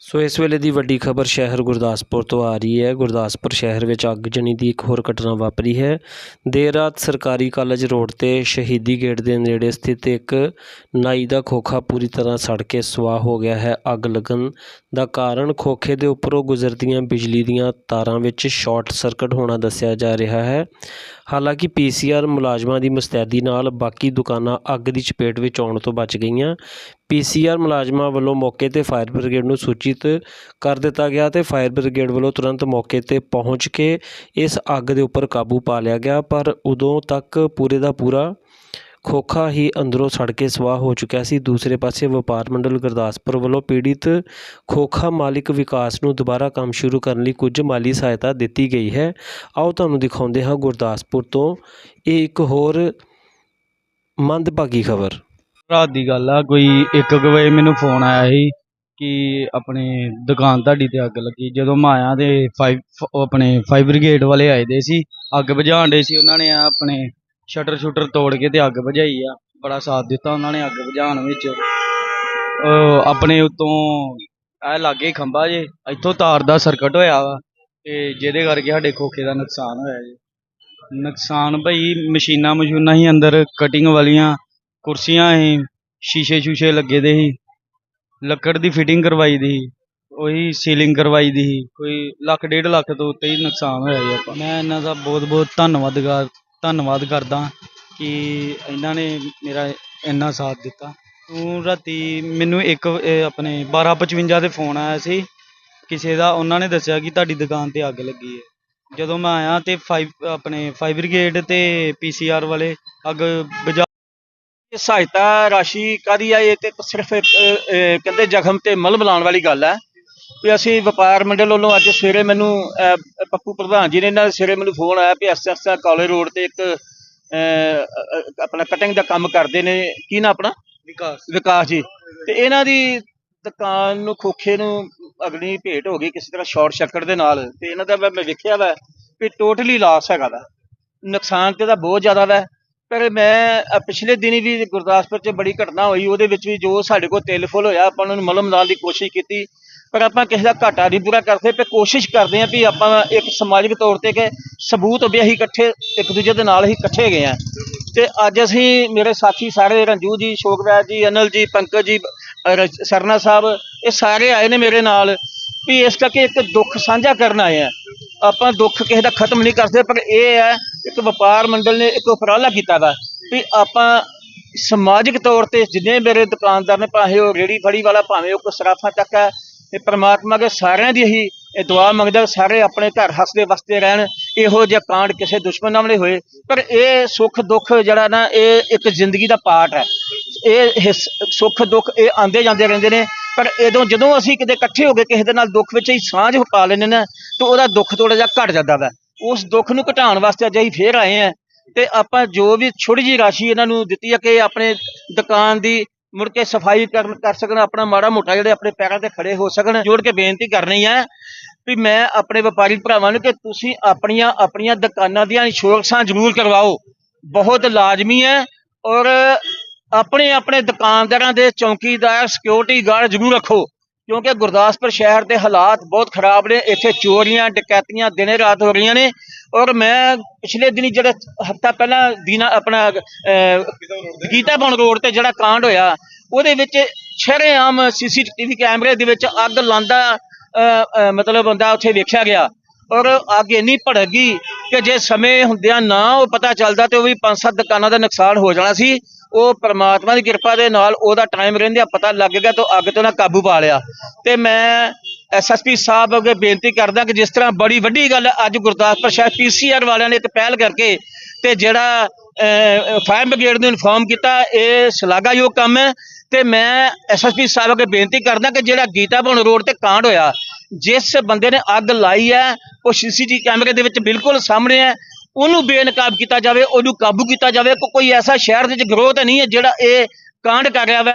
ਸੋ ਇਸ ਵੇਲੇ ਦੀ ਵੱਡੀ ਖਬਰ ਸ਼ਹਿਰ ਗੁਰਦਾਸਪੁਰ ਤੋਂ ਆ ਰਹੀ ਹੈ। ਗੁਰਦਾਸਪੁਰ ਸ਼ਹਿਰ ਵਿੱਚ ਅੱਗਜਣੀ ਦੀ ਇੱਕ ਹੋਰ ਘਟਨਾ ਵਾਪਰੀ ਹੈ। ਦੇਰ ਰਾਤ ਸਰਕਾਰੀ ਕਾਲਜ ਰੋਡ ਤੇ ਸ਼ਹੀਦੀ ਗੇਟ ਦੇ ਨੇੜੇ ਸਥਿਤ ਇੱਕ ਨਾਈ ਦਾ ਖੋਖਾ ਪੂਰੀ ਤਰ੍ਹਾਂ ਸੜ ਕੇ ਸੁਆਹ ਹੋ ਗਿਆ ਹੈ। ਅੱਗ ਲੱਗਣ ਦਾ ਕਾਰਨ ਖੋਖੇ ਦੇ ਉੱਪਰੋਂ ਗੁਜ਼ਰਦੀਆਂ ਬਿਜਲੀ ਦੀਆਂ ਤਾਰਾਂ ਵਿੱਚ ਸ਼ਾਰਟ ਸਰਕਟ ਹੋਣਾ ਦੱਸਿਆ ਜਾ ਰਿਹਾ ਹੈ। ਹਾਲਾਂਕਿ ਪੀਸੀਆਰ ਮੁਲਾਜ਼ਮਾਂ ਦੀ ਮੁਸਤੈਦੀ ਨਾਲ ਬਾਕੀ ਦੁਕਾਨਾਂ ਅੱਗ ਦੀ ਚਪੇਟ ਵਿੱਚ ਆਉਣ ਤੋਂ ਬਚ ਗਈਆਂ। ਪੀਸੀਆਰ ਮੁਲਾਜ਼ਮਾਂ ਵੱਲੋਂ ਮੌਕੇ ਤੇ ਫਾਇਰ ਬ੍ਰਿਗੇਡ ਨੂੰ ਸੂਚਿਤ ਕਰ ਦਿੱਤਾ ਗਿਆ ਤੇ ਫਾਇਰ ਬ੍ਰਿਗੇਡ ਵੱਲੋਂ ਤੁਰੰਤ ਮੌਕੇ ਤੇ ਪਹੁੰਚ ਕੇ ਇਸ ਅੱਗ ਦੇ ਉੱਪਰ ਕਾਬੂ ਪਾ ਲਿਆ ਗਿਆ, ਪਰ ਉਦੋਂ ਤੱਕ ਪੂਰੇ ਦਾ ਪੂਰਾ ਖੋਖਾ ਹੀ ਅੰਦਰੋਂ ਸੜ ਕੇ ਸਵਾਹ ਹੋ ਚੁੱਕਿਆ ਸੀ। ਦੂਸਰੇ ਪਾਸੇ ਵਪਾਰ ਮੰਡਲ ਗੁਰਦਾਸਪੁਰ ਵੱਲੋਂ ਪੀੜਿਤ ਖੋਖਾ ਮਾਲਿਕ ਵਿਕਾਸ ਨੂੰ ਦੁਬਾਰਾ ਕੰਮ ਸ਼ੁਰੂ ਕਰਨ ਲਈ ਕੁਝ ਮਾਲੀ ਸਹਾਇਤਾ ਦਿੱਤੀ ਗਈ ਹੈ। ਆਓ ਤੁਹਾਨੂੰ ਦਿਖਾਉਂਦੇ ਹਾਂ ਗੁਰਦਾਸਪੁਰ ਤੋਂ ਇਹ ਇੱਕ ਹੋਰ ਮੰਦਭਾਗੀ ਖਬਰ। ਰਾਤ ਦੀ ਗੱਲ ਆ, ਕੋਈ 1 ਵਜੇ ਮੈਨੂੰ ਫੋਨ ਆਇਆ ਸੀ ਕਿ ਆਪਣੇ ਦੁਕਾਨ ਤੁਹਾਡੀ ਤੇ ਅੱਗ ਲੱਗੀ। ਜਦੋਂ ਮੈਂ ਆਇਆ ਤੇ 5 ਆਪਣੇ ਫਾਇਰ ਬ੍ਰਿਗੇਡ ਵਾਲੇ ਆਏ ਦੇ ਸੀ, ਅੱਗ ਬੁਝਾਉਣ ਦੇ ਸੀ, ਉਹਨਾਂ ਨੇ ਆਪਣੇ ਸ਼ਟਰ ਸ਼ੂਟਰ ਤੋੜ ਕੇ ਤੇ ਅੱਗ ਬੁਝਾਈ ਆ। ਬੜਾ ਸਾਥ ਦਿੱਤਾ ਉਹਨਾਂ ਨੇ ਅੱਗ ਬੁਝਾਉਣ ਵਿੱਚ। ਆਪਣੇ ਉਤੋਂ ਇਹ ਲਾਗੇ ਖੰਭਾ ਜੇ, ਇੱਥੋਂ ਤਾਰ ਦਾ ਸਰਕਟ ਹੋਇਆ ਵਾ ਤੇ ਜਿਹਦੇ ਕਰਕੇ ਸਾਡੇ ਖੋਖੇ ਦਾ ਨੁਕਸਾਨ ਹੋਇਆ ਜੀ। ਨੁਕਸਾਨ ਭਾਈ ਮਸ਼ੀਨਾਂ ਮਸ਼ੂਨਾਂ ਹੀ ਅੰਦਰ ਕਟਿੰਗ ਵਾਲੀਆਂ ਕੁਰਸੀਆਂ ਹੀ ਸ਼ੀਸ਼ੇ ਸ਼ੂਸ਼ੇ ਲੱਗੇ ਦੇ ਸੀ। ਲੱਕੜ ਦੀ ਫਿਟਿੰਗ ਕਰਵਾਈ ਦੀ ਸੀ, ਉਹੀ ਸੀਲਿੰਗ ਕਰਵਾਈ ਦੀ ਸੀ। ਕੋਈ ਲੱਖ ਡੇਢ ਲੱਖ ਤੋਂ ਉੱਤੇ ਹੀ ਨੁਕਸਾਨ ਹੋਇਆ ਜੀ ਆਪਾਂ। ਮੈਂ ਇਹਨਾਂ ਦਾ ਬਹੁਤ ਬਹੁਤ ਧੰਨਵਾਦ ਧੰਨਵਾਦ ਕਰਦਾ ਕਿ ਇਹਨਾਂ ਨੇ ਮੇਰਾ ਇੰਨਾ ਸਾਥ ਦਿੱਤਾ। ਤੂੰ ਰਾਤੀ ਮੈਨੂੰ ਇੱਕ, ਇਹ ਆਪਣੇ 1255 ਤੇ ਫੋਨ ਆਇਆ ਸੀ। ਕਿਸੇ ਦਾ, ਉਹਨਾਂ ਨੇ ਦੱਸਿਆ ਕਿ ਤੁਹਾਡੀ ਦੁਕਾਨ ਤੇ ਅੱਗ ਲੱਗੀ ਹੈ। ਜਦੋਂ ਮੈਂ ਆਇਆ ਤੇ ਫਾਈਵ ਆਪਣੇ ਫਾਈਵ ਬ੍ਰਿਗੇਡ ਤੇ ਪੀਸੀਆਰ ਵਾਲੇ ਅੱਗ ਬੁਝਾ ਇਹ ਸਹਾਇਤਾ ਰਾਸ਼ੀ ਕਾਦੀ ਆ? ਇਹ ਤੇ ਸਿਰਫ ਕਹਿੰਦੇ ਜ਼ਖਮ ਤੇ ਮਲਮ ਲਾਉਣ ਵਾਲੀ ਗੱਲ ਹੈ ਵੀ ਅਸੀਂ ਵਪਾਰ ਮੰਡਲ ਵੱਲੋਂ ਅੱਜ ਸਵੇਰੇ ਮੈਨੂੰ ਅਹ, ਪੱਪੂ ਪ੍ਰਧਾਨ ਜੀ ਨੇ ਇਹਨਾਂ ਸਵੇਰੇ ਮੈਨੂੰ ਫੋਨ ਆਇਆ ਵੀ ਐਸਐਸ ਕਾਲਜ ਰੋਡ ਤੇ ਇੱਕ ਅਹ, ਅਹ, ਆਪਣਾ ਕਟਿੰਗ ਦਾ ਕੰਮ ਕਰਦੇ ਨੇ। ਕੀ ਨਾ ਆਪਣਾ? ਵਿਕਾਸ। ਵਿਕਾਸ ਜੀ। ਤੇ ਇਹਨਾਂ ਦੀ ਦੁਕਾਨ ਨੂੰ ਖੋਖੇ ਨੂੰ ਅਗਨੀ ਭੇਟ ਹੋ ਗਈ ਕਿਸੇ ਤਰ੍ਹਾਂ ਸ਼ਾਰਟ ਸਰਕਟ ਦੇ ਨਾਲ। ਤੇ ਇਹਨਾਂ ਦਾ ਮੈਂ ਮੈਂ ਵੇਖਿਆ ਵਾ ਵੀ ਟੋਟਲੀ ਲਾਸ ਹੈਗਾ ਵਾ। ਨੁਕਸਾਨ ਤੇ ਦਾ ਬਹੁਤ ਜ਼ਿਆਦਾ ਵਾ। ਪਰ ਮੈਂ ਅ, ਪਿਛਲੇ ਦਿਨੀ ਵੀ ਗੁਰਦਾਸਪੁਰ 'ਚ ਬੜੀ ਘਟਨਾ ਹੋਈ। ਉਹਦੇ ਵਿੱਚ ਵੀ ਜੋ ਸਾਡੇ ਕੋਲ ਤਿਲ ਫੁੱਲ ਹੋਇਆ ਆਪਾਂ ਉਹਨਾਂ ਨੂੰ ਮਲਮ ਲਾਉਣ ਦੀ ਕੋਸ਼ਿਸ਼ ਕੀਤੀ। ਪਰ ਆਪਾਂ ਕਿਸੇ ਦਾ ਘਾਟਾ ਨਹੀਂ ਪੂਰਾ ਕਰਦੇ ਪਏ ਕੋਸ਼ਿਸ਼ ਕਰਦੇ ਆਂ ਵੀ ਆਪਾਂ ਇੱਕ ਸਮਾਜਿਕ ਤੌਰ ਤੇ ਕਿ ਸਬੂਤ ਵੀ ਅਸੀਂ ਇਕੱਠੇ, ਇੱਕ ਦੂਜੇ ਦੇ ਨਾਲ ਹੀ ਇਕੱਠੇ ਗਏ ਆਂ ਤੇ ਅੱਜ ਅਸੀਂ ਮੇਰੇ ਸਾਥੀ ਸਾਰੇ, ਰੰਜੂ ਜੀ ਸ਼ੋਕਵੈਦ ਜੀ, ਅਨਲ ਜੀ, ਪੰਕਜ ਜੀ ਅਰ ਸਰਨਾ ਸਾਹਿਬ, ਇਹ ਸਾਰੇ ਆਏ ਨੇ ਮੇਰੇ ਨਾਲ ਵੀ ਇਸ ਕਰਕੇ ਇੱਕ ਦੁੱਖ ਸਾਂਝਾ ਕਰਨ ਆਏ ਆ ਆਪਾਂ ਦੁੱਖ ਕਿਸੇ ਦਾ ਖਤਮ ਨਹੀਂ ਕਰਦੇ, ਪਰ ਇਹ ਹੈ, ਇੱਕ ਵਪਾਰ ਮੰਡਲ ਨੇ ਇੱਕ ਉਪਰਾਲਾ ਕੀਤਾ ਵਾ ਵੀ ਆਪਾਂ ਸਮਾਜਿਕ ਤੌਰ ਤੇ ਜਿੰਨੇ ਮੇਰੇ ਦੁਕਾਨਦਾਰ ਨੇ, ਭਾਵੇਂ ਉਹ ਰੇੜੀ ਫੜੀ ਵਾਲਾ, ਭਾਵੇਂ ਉਹ ਸਰਾਫਾ ਤੱਕ ਹੈ ਤੇ ਪ੍ਰਮਾਤਮਾ ਦੇ ਸਾਰਿਆਂ ਦੀ ਹੀ ਇਹ ਦੁਆ ਮੰਗਦਾ ਸਾਰੇ ਆਪਣੇ ਘਰ ਹੱਸਦੇ ਵਸਦੇ ਰਹਿਣ, ਇਹੋ ਜਿਹਾ ਕਾਂਡ ਕਿਸੇ ਦੁਸ਼ਮਣ ਨਾਲ ਨਹੀਂ ਹੋਏ। ਪਰ ਇਹ ਸੁੱਖ ਦੁੱਖ ਜਿਹੜਾ ਨਾ, ਇਹ ਇੱਕ ਜ਼ਿੰਦਗੀ ਦਾ ਪਾਰਟ ਹੈ। ਇਹ ਸੁੱਖ ਦੁੱਖ ਇਹ ਆਂਦੇ ਜਾਂਦੇ ਰਹਿੰਦੇ ਨੇ। ਪਰ ਇਦੋਂ ਜਦੋਂ ਅਸੀਂ ਕਿਤੇ ਇਕੱਠੇ ਹੋ ਕੇ ਕਿਸੇ ਦੇ ਨਾਲ ਦੁੱਖ ਵਿੱਚ ਹੀ ਸਾਂਝ ਪਾ ਲੈਂਦੇ ਨਾ ਤਾਂ ਉਹਦਾ ਦੁੱਖ ਥੋੜਾ ਜਿਹਾ ਘਟ ਜਾਂਦਾ ਵਾ। ਉਸ ਦੁੱਖ ਨੂੰ ਘਟਾਉਣ ਵਾਸਤੇ ਅੱਜ ਅਸੀਂ ਫੇਰ ਆਏ ਆ ਤੇ ਆਪਾਂ ਜੋ ਵੀ ਛੋਟੀ ਜਿਹੀ ਰਾਸ਼ੀ ਇਹਨਾਂ ਨੂੰ ਦਿੱਤੀ ਹੈ ਕਿ ਆਪਣੇ ਦੁਕਾਨ ਦੀ ਮੁੜ ਕੇ ਸਫ਼ਾਈ ਕਰ ਕਰ ਸਕਣ, ਆਪਣਾ ਮਾੜਾ ਮੋਟਾ ਜਿਹੜੇ ਆਪਣੇ ਪੈਰਾਂ ਤੇ ਖੜੇ ਹੋ ਸਕਣ, ਜੋੜ ਕੇ ਬੇਨਤੀ ਕਰਨੀ ਹੈ ਵੀ ਮੈਂ ਆਪਣੇ ਵਪਾਰੀ ਭਰਾਵਾਂ ਨੂੰ ਕਿ ਤੁਸੀਂ ਆਪਣੀਆਂ ਆਪਣੀਆਂ ਦੁਕਾਨਾਂ ਦੀਆਂ ਇੰਸ਼ੋਰੈਂਸਾਂ ਜ਼ਰੂਰ ਕਰਵਾਓ। ਬਹੁਤ ਲਾਜ਼ਮੀ ਹੈ ਔਰ ਆਪਣੇ ਆਪਣੇ ਦੁਕਾਨਦਾਰਾਂ ਦੇ ਚੌਕੀਦਾਰ ਸਿਕਿਉਰਿਟੀ ਗਾਰਡ ਜ਼ਰੂਰ ਰੱਖੋ। ਕਿਉਂਕਿ ਗੁਰਦਾਸਪੁਰ ਸ਼ਹਿਰ ਦੇ ਹਾਲਾਤ ਬਹੁਤ ਖਰਾਬ ਨੇ ਇੱਥੇ ਚੋਰੀਆਂ ਡਕੈਤੀਆਂ ਦਿਨੇ ਰਾਤ ਹੋ ਰਹੀਆਂ ਨੇ ਔਰ ਮੈਂ ਪਿਛਲੇ ਦਿਨੀ ਜਿਹੜਾ ਹਫਤਾ ਪਹਿਲਾਂ ਦੀਨਾ ਆਪਣਾ ਅਹ, ਗੀਤਾਪੁਰ ਰੋਡ ਤੇ ਜਿਹੜਾ ਕਾਂਡ ਹੋਇਆ ਉਹਦੇ ਵਿੱਚ ਸ਼ਰੇਆਮ ਸੀਸੀਟੀਵੀ ਕੈਮਰੇ ਦੇ ਵਿੱਚ ਅੱਗ ਲਾਂਦਾ ਮਤਲਬ ਬੰਦਾ ਉੱਥੇ ਵੇਖਿਆ ਗਿਆ ਔਰ ਅੱਗ ਇੰਨੀ ਭੜਕ ਗਈ ਕਿ ਜੇ ਸਮੇਂ ਹੁੰਦਿਆਂ ਨਾ ਉਹ ਪਤਾ ਚੱਲਦਾ ਤੇ ਉਹ ਵੀ ਪੰਜ ਸੱਤ ਦੁਕਾਨਾਂ ਦਾ ਨੁਕਸਾਨ ਹੋ ਜਾਣਾ ਸੀ। ਉਹ ਪ੍ਰਮਾਤਮਾ ਦੀ ਕਿਰਪਾ ਦੇ ਨਾਲ ਉਹਦਾ ਟਾਈਮ ਰਹਿੰਦਿਆਂ ਪਤਾ ਲੱਗ ਗਿਆ ਤਾਂ ਅੱਗ ਤੋਂ ਨਾ ਕਾਬੂ ਪਾ ਲਿਆ। ਤੇ ਮੈਂ ਐਸਐਸਪੀ ਸਾਹਿਬ ਅੱਗੇ ਬੇਨਤੀ ਕਰਦਾ ਕਿ ਜਿਸ ਤਰ੍ਹਾਂ ਬੜੀ ਵੱਡੀ ਗੱਲ ਅੱਜ ਗੁਰਦਾਸਪੁਰ ਸ਼ਹਿਰ ਪੀਸੀਆਰ ਵਾਲਿਆਂ ਨੇ ਇੱਕ ਪਹਿਲ ਕਰਕੇ ਤੇ ਜਿਹੜਾ ਫਾਇਰ ਬ੍ਰਿਗੇਡ ਨੂੰ ਇਨਫੋਰਮ ਕੀਤਾ, ਇਹ ਸ਼ਲਾਘਾਯੋਗ ਕੰਮ ਹੈ। ਤੇ ਮੈਂ ਐਸਐਸਪੀ ਸਾਹਿਬ ਅੱਗੇ ਬੇਨਤੀ ਕਰਦਾ ਕਿ ਜਿਹੜਾ ਗੀਤਾ ਭਵਨ ਰੋਡ ਤੇ ਕਾਂਡ ਹੋਇਆ, ਜਿਸ ਬੰਦੇ ਨੇ ਅੱਗ ਲਾਈ ਹੈ, ਉਹ ਸੀਸੀਟੀਵੀ ਕੈਮਰੇ ਦੇ ਵਿੱਚ ਬਿਲਕੁਲ ਸਾਹਮਣੇ ਹੈ। ਉਹਨੂੰ ਬੇਨਕਾਬ ਕੀਤਾ ਜਾਵੇ, ਉਹਨੂੰ ਕਾਬੂ ਕੀਤਾ ਜਾਵੇ। ਕੋਈ ਐਸਾ ਸ਼ਹਿਰ ਦੇ ਵਿੱਚ ਗਰੋਹ ਤਾਂ ਨਹੀਂ ਹੈ ਜਿਹੜਾ ਇਹ ਕਾਂਡ ਕਰ ਰਿਹਾ ਵਾ।